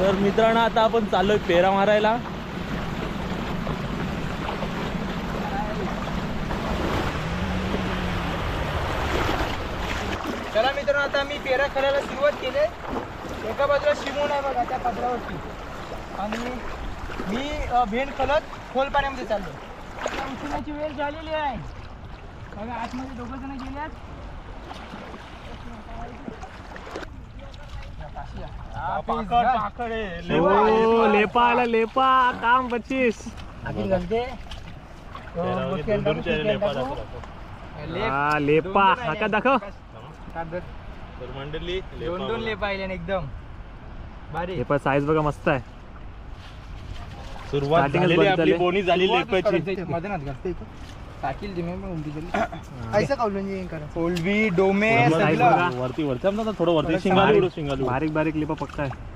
तर मित्रांनो आता आपण चाललोय पेरा मारायला. चला मित्रांनो आता मी पेरा करायला सुरुवात केली. एका बाजूला शिमून आहे बघा त्या पत्रावरती. आणि मी भेंड खलत खोल पाण्यामध्ये चाललो आता उशिराची वेळ झालेली आहे. बघा आतमध्ये दोघं जण गेल्यात. हो लेपा आला लेपा. काम पच्चीस. लेप. हा लेपा. हाका दाखव. मंडळी दोन दोन लेप आले एकदम. भारी. लेपा साईज बघा मस्त आहे. सुरुवात Starting च झालेली बंद आपली झाली. बोनी झाली लेपाची. करायची. मध्ये नाच घालते इथं. टाकील ते मी पण उलटी केली ऐसा कावलं कोलबी डोमे. वरती वरती आमचा थोडं वरती शिंगाली शिंगाली. बारीक बारीक लेपा पक्का आहे